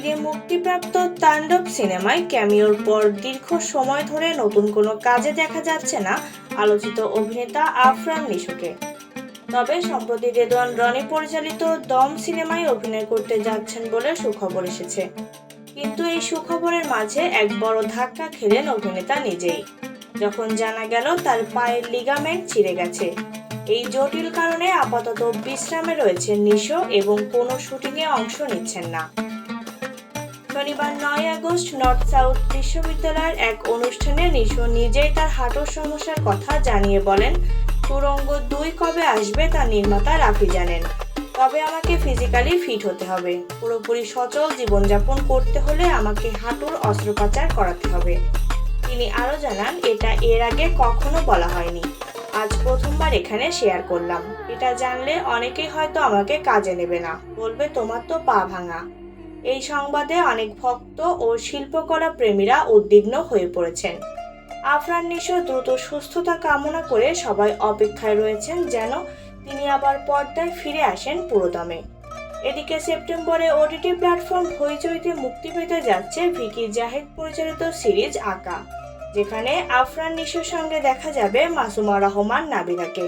ঈদে মুক্তিপ্রাপ্ত তাণ্ডব সিনেমায় ক্যামিওর পর দীর্ঘ সময় ধরে নতুন কোনো কাজে দেখা যাচ্ছে না আলোচিত অভিনেতা আফরান নিশোকে। তবে সম্প্রতি রেদওয়ান রনি পরিচালিত দম সিনেমায় অভিনয় করতে যাচ্ছেন বলে সুখবর এসেছে। কিন্তু এই সুখবরের মাঝে এক বড় ধাক্কা খেলেন অভিনেতা নিজেই। যখন জানা গেল তার পায়ের লিগামেন্ট ছিঁড়ে গেছে। এই জটিল কারণে আপাতত বিশ্রামে রয়েছেন নিশো এবং কোনো শুটিংয়ে অংশ নিচ্ছেন না। শনিবার নয় আগস্ট নর্থ সাউথ বিশ্ববিদ্যালয়ের এক অনুষ্ঠানে নিশো নিজেই তার হাঁটুর সমস্যার কথা জানিয়ে বলেন সুরঙ্গ দুই কবে আসবে তা নির্মাতা রাফি জানেন। তবে আমাকে ফিজিক্যালি ফিট হতে হবে। পুরোপুরি সচল জীবনযাপন করতে হলে আমাকে হাঁটুর অস্ত্রোপচার করাতে হবে। তিনি আরও জানান, এটা এর আগে কখনো বলা হয়নি। আজ প্রথমবার এখানে শেয়ার করলাম। এটা জানলে অনেকেই হয়তো আমাকে কাজে নেবে না। বলবে, তোমার তো পা ভাঙা। এই সংবাদে অনেক ভক্ত ও শিল্পকলা প্রেমীরা উদ্বিগ্ন হয়ে পড়েছেন। আফরান নিশো দ্রুত সুস্থতা কামনা করে সবাই অপেক্ষায় রয়েছেন যেন তিনি আবার পর্দায় ফিরে আসেন পুরোদমে। এদিকে সেপ্টেম্বরে ওটিটি প্ল্যাটফর্ম হইচইতে মুক্তি পেতে যাচ্ছে ভিকি জাহেদ পরিচালিত সিরিজ আঁকা, যেখানে আফরান নিশোর সঙ্গে দেখা যাবে মাসুমা রহমান নাবিলাকে